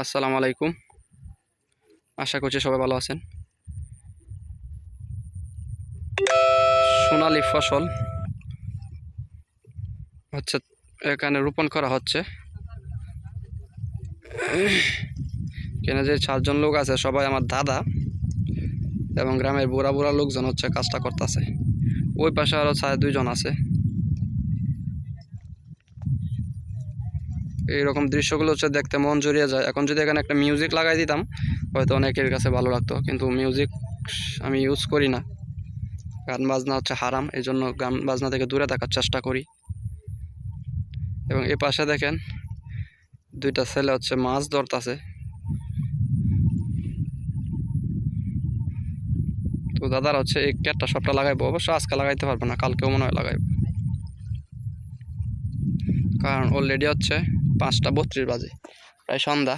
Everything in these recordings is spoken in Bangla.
আসসালামু আলাইকুম। আশা করছি সবাই ভালো আছেন। সোনালি ফসল হচ্ছে এখানে রোপণ করা হচ্ছে। এখানে যে চারজন লোক আছে, সবাই আমার দাদা এবং গ্রামের বুড়া বুড়া লোকজন হচ্ছে কাজটা করতেছে। ওই পাশে আরও চার দুইজন আছে। এইরকম দৃশ্যগুলো হচ্ছে দেখতে মন জড়িয়ে যায়। এখন যদি এখানে একটা মিউজিক লাগাই দিতাম, হয়তো অনেকের কাছে ভালো লাগতো, কিন্তু মিউজিক আমি ইউজ করি না। গান বাজনা হচ্ছে হারাম এই জন্য গান বাজনা থেকে দূরে থাকার চেষ্টা করি। এবং এ পাশে দেখেন, দুইটা ছেলে হচ্ছে মাছ ধরতাছে। তো দাদার হচ্ছে এই ক্যাটটা সবটা লাগাইবো। অবশ্য আজকে লাগাইতে পারব না, কালকেও মনে হয় লাগাইবো। কারণ অলরেডি হচ্ছে পাঁচটা বত্রিশ বাজে, প্রায় সন্ধ্যা।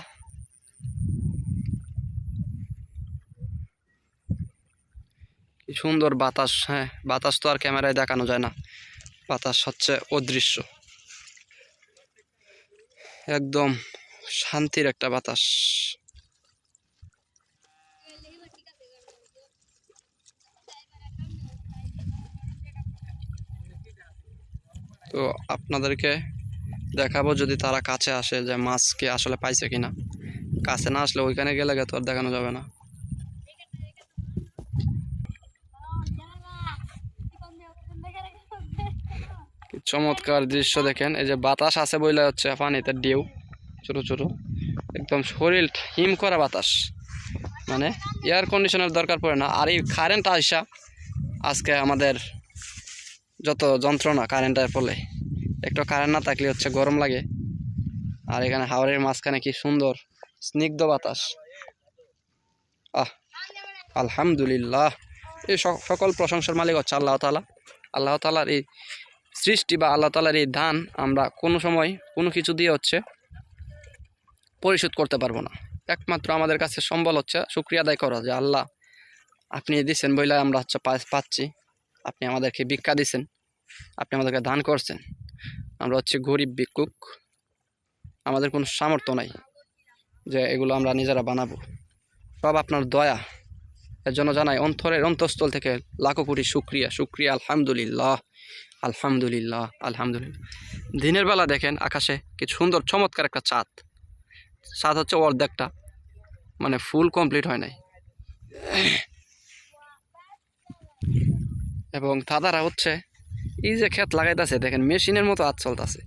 কি সুন্দর বাতাস হ্যাঁ বাতাস তো আর ক্যামেরায় দেখানো যায় না। বাতাস হচ্ছে অদৃশ্য। একদম শান্তির একটা বাতাস। তো আপনাদেরকে দেখাবো যদি তারা কাছে আসে যে মাছকে আসলে পাইছে কিনা। কাছে না আসলে ওইখানে গেলে তো আর দেখানো যাবে না। চমৎকার দৃশ্য দেখেন। এই যে বাতাস আছে বইলে হচ্ছে পানিতে ঢেউ ছোট ছোট একদম শরীর হিম করা বাতাস। মানে এয়ার কন্ডিশনের দরকার পড়ে না। আর এই কারেন্ট আসা আজকে আমাদের যত যন্ত্রণা কারেন্টের ফলে। একটু কারেন্ট না থাকলে হচ্ছে গরম লাগে। আর এখানে হাওড়ের মাঝখানে কি সুন্দর, স্নিগ্ধ বাতাস। আহ, আলহামদুলিল্লাহ। এই সকল প্রশংসার মালিক হচ্ছে আল্লাহ তালা আল্লাহ তালার এই সৃষ্টি বা আল্লাহ তালার এই দান আমরা কোনো সময় কোনো কিছু দিয়ে হচ্ছে পরিশোধ করতে পারব না। একমাত্র আমাদের কাছে সম্বল হচ্ছে শুক্রিয়া আদায় করা যে আল্লাহ আপনি দিচ্ছেন বইলে আমরা হচ্ছে পাচ্ছি। আপনি আমাদেরকে ভিক্ষা দিছেন। আপনি আমাদেরকে দান করছেন। আমরা হচ্ছে গরিব ভিক্ষুক। আমাদের কোনো সামর্থ্য নাই যে এগুলো আমরা নিজেরা বানাবো। সব আপনার দয়া। এর জন্য জানাই, অন্তরের অন্তঃস্থল থেকে লাখো কোটি শুক্রিয়া। শুক্রিয়া, আলহামদুলিল্লাহ। আলহামদুলিল্লাহ আলহামদুলিল্লাহ। দিনের বেলা দেখেন আকাশে কি সুন্দর, চমৎকার একটা চাঁদ। চাঁদ হচ্ছে অর্ধেকটা। মানে ফুল কমপ্লিট হয় নাই। এবং দাদারা হচ্ছে এই যে ক্ষেত লাগাইতেছে দেখেন মেশিনের মতো হাত চলতেছে।